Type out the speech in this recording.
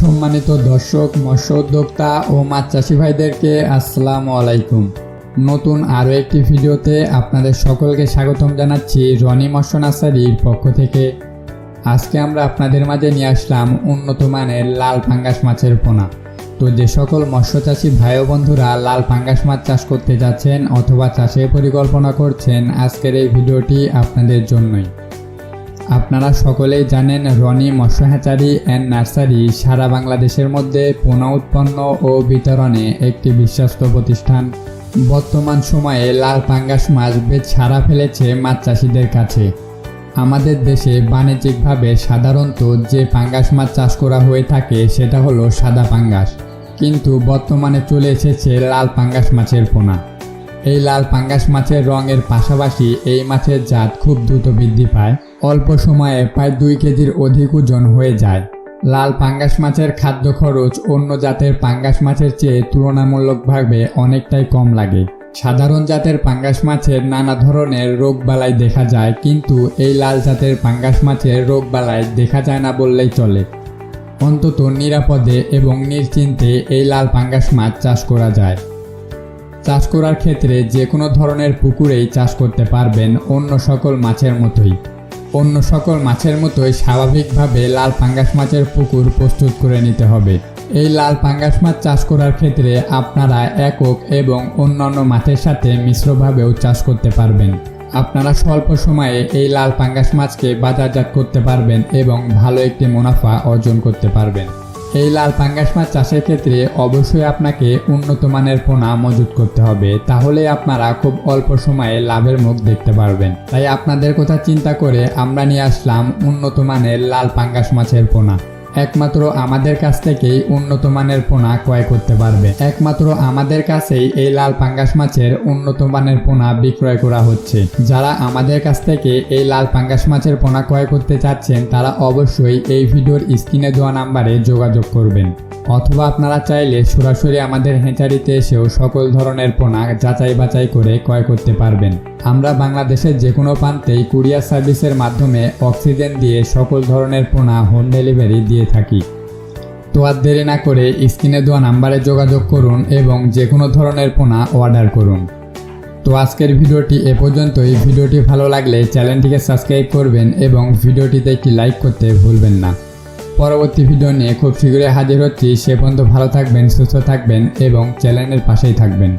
সম্মানিত দর্শক, মৎস্য উদ্যোক্তা ও মাছ চাষি ভাইদেরকে আসসালামু আলাইকুম। নতুন আরও একটি ভিডিওতে আপনাদের সকলকে স্বাগতম জানাচ্ছি রনি মৎস্য নার্সারির পক্ষ থেকে। আজকে আমরা আপনাদের মাঝে নিয়ে আসলাম উন্নত মানের লাল পাঙ্গাস মাছের পোনা। তো যে সকল মৎস্য চাষি ভাই বন্ধুরা লাল পাঙ্গাস মাছ চাষ করতে যাচ্ছেন অথবা চাষের পরিকল্পনা করছেন, আজকের এই ভিডিওটি আপনাদের জন্যই। আপনারা সকলেই জানেন রনি মৎস্য হ্যাচারি অ্যান্ড নার্সারি সারা বাংলাদেশের মধ্যে পোনা উৎপন্ন ও বিতরণে একটি বিশ্বস্ত প্রতিষ্ঠান। বর্তমান সময়ে লাল পাঙ্গাস মাছ বেশ ছাড়া ফেলেছে মাছ চাষিদের কাছে। আমাদের দেশে বাণিজ্যিকভাবে সাধারণত যে পাঙ্গাস মাছ চাষ করা হয়ে থাকে সেটা হলো সাদা পাঙ্গাস। কিন্তু বর্তমানে চলে এসেছে লাল পাঙ্গাস মাছের পোনা। এই লাল পাঙ্গাস মাছের রঙের পাশাপাশি এই মাছের জাত খুব দ্রুত বৃদ্ধি পায়। অল্প সময়ে প্রায় দুই কেজির অধিক ওজন হয়ে যায়। লাল পাঙ্গাস মাছের খাদ্য খরচ অন্য জাতের পাঙ্গাস মাছের চেয়ে তুলনামূলকভাবে অনেকটাই কম লাগে। সাধারণ জাতের পাঙ্গাস মাছের নানা ধরনের রোগবালাই দেখা যায়, কিন্তু এই লাল জাতের পাঙ্গাস মাছের রোগবালাই দেখা যায় না বললেই চলে। অন্তত নিরাপদে এবং নিশ্চিন্তে এই লাল পাঙ্গাস মাছ চাষ করা যায়। চাষ করার ক্ষেত্রে যে কোনো ধরনের পুকুরেই চাষ করতে পারবেন অন্য সকল মাছের মতোই। অন্য সকল মাছের মতোই স্বাভাবিকভাবে লাল পাঙ্গাস মাছের পুকুর প্রস্তুত করে নিতে হবে। এই লাল পাঙ্গাস মাছ চাষ করার ক্ষেত্রে আপনারা একক এবং অন্যান্য মাছের সাথে মিশ্রভাবেও চাষ করতে পারবেন। আপনারা স্বল্প সময়ে এই লাল পাঙ্গাস মাছকে বাজারজাত করতে পারবেন এবং ভালো একটি মুনাফা অর্জন করতে পারবেন। এই লাল পাঙ্গাস মাছ চাষের ক্ষেত্রে অবশ্যই আপনাকে উন্নত মানের পোনা মজুত করতে হবে। তাহলে আপনারা খুব অল্প সময়ে লাভের মুখ দেখতে পারবেন। তাই আপনাদের কথা চিন্তা করে আমরা নিয়ে আসলাম উন্নত মানের লাল পাঙ্গাস মাছের পোনা। একমাত্র আমাদের কাছ থেকেই উন্নত মানের পোনা ক্রয় করতে পারবে। একমাত্র আমাদের কাছেই এই লাল পাঙ্গাস মাছের উন্নত মানের পোনা বিক্রয় করা হচ্ছে। যারা আমাদের কাছ থেকে এই লাল পাঙ্গাস মাছের পোনা ক্রয় করতে চাচ্ছেন, তারা অবশ্যই এই ভিডিওর স্ক্রিনে দেওয়া নাম্বারে যোগাযোগ করবেন। অথবা আপনারা চাইলে সরাসরি আমাদের হেঁচারিতে এসেও সকল ধরনের পোনা যাচাই বাছাই করে ক্রয় করতে পারবেন। আমরা বাংলাদেশের যে কোনো প্রান্তেই কুরিয়ার সার্ভিসের মাধ্যমে অক্সিজেন দিয়ে সকল ধরনের পোনা হোম ডেলিভারি দিয়ে থাকি। তো আর দেরি না করে স্ক্রিনে দেওয়া নাম্বারে যোগাযোগ করুন এবং যে কোনো ধরনের পোনা অর্ডার করুন। তো আজকের ভিডিওটি এ পর্যন্তই। ভিডিওটি ভালো লাগলে চ্যানেলটিকে সাবস্ক্রাইব করবেন এবং ভিডিওটিতে একটি লাইক করতে ভুলবেন না। পরবর্তী ভিডিও নিয়ে খুব শীঘ্রই হাজির হচ্ছি। সে পর্যন্ত ভালো থাকবেন, সুস্থ থাকবেন এবং চ্যানেলের পাশেই থাকবেন।